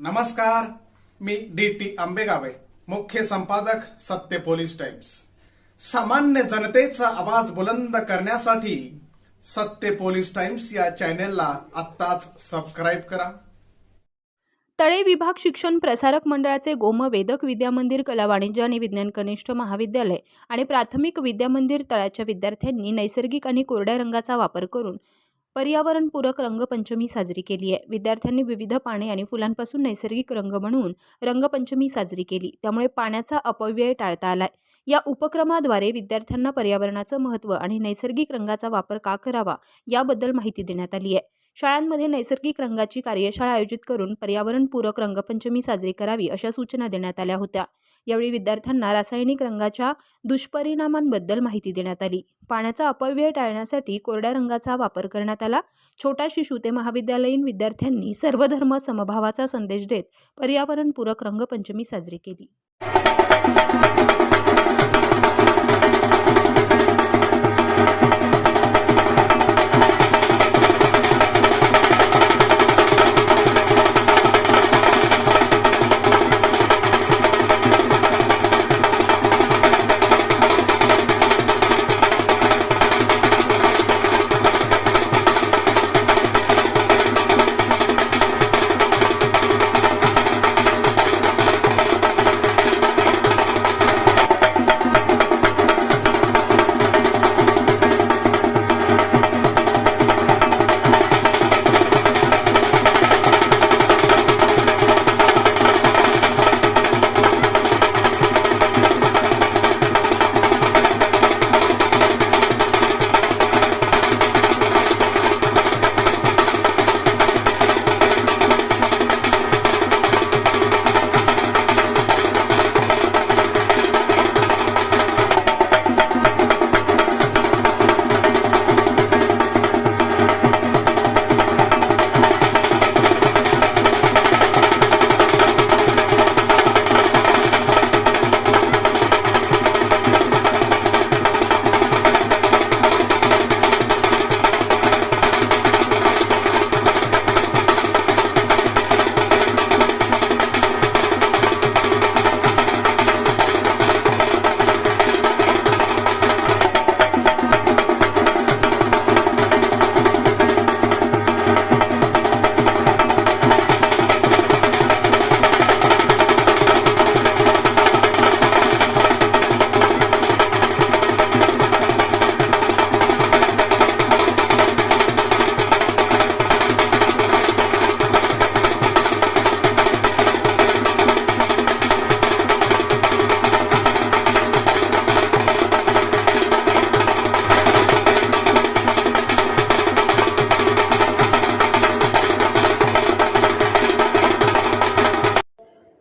नमस्कार मी D T आंबेगावे मुख्य संपादक सत्य पोलीस टाइम्स. सामान्य जनतेचा आवाज बुलंद करण्यासाठी सत्य पोलीस टाइम्स या चॅनेलला आत्ताच सबस्क्राईब करा. तळे विभाग शिक्षण प्रसारक मंडळाचे गोम वेदक विद्यामंदिर कला वाणिज्य आणि विज्ञान कनिष्ठ महाविद्यालय आणि प्राथमिक विद्यामंदिर तळाच्या विद्यार्थ्यांनी नैसर्गिक आणि कोरड्या रंगाचा वापर करून पर्यावरणपूरक रंगपंचमी साजरी केली आहे. विद्यार्थ्यांनी विविध पाने आणि फुलांपासून नैसर्गिक रंग बनवून रंगपंचमी साजरी केली. त्यामुळे पाण्याचा अपव्यय टाळता आलाय. या उपक्रमाद्वारे विद्यार्थ्यांना पर्यावरणाचं महत्त्व आणि नैसर्गिक रंगाचा वापर का करावा याबद्दल माहिती देण्यात आली आहे. शाळांमध्ये नैसर्गिक रंगाची कार्यशाळा आयोजित करून पर्यावरणपूरक रंगपंचमी साजरी करावी अशा सूचना देण्यात आल्या होत्या. यावेळी विद्यार्थ्यांना रासायनिक रंगाच्या दुष्परिणामांबद्दल माहिती देण्यात आली. पाण्याचा अपव्यय टाळण्यासाठी कोरड्या रंगाचा वापर करण्यात आला. छोटा शिशु ते महाविद्यालयीन विद्यार्थ्यांनी सर्वधर्म समभावाचा संदेश देत पर्यावरणपूरक रंगपंचमी साजरी केली.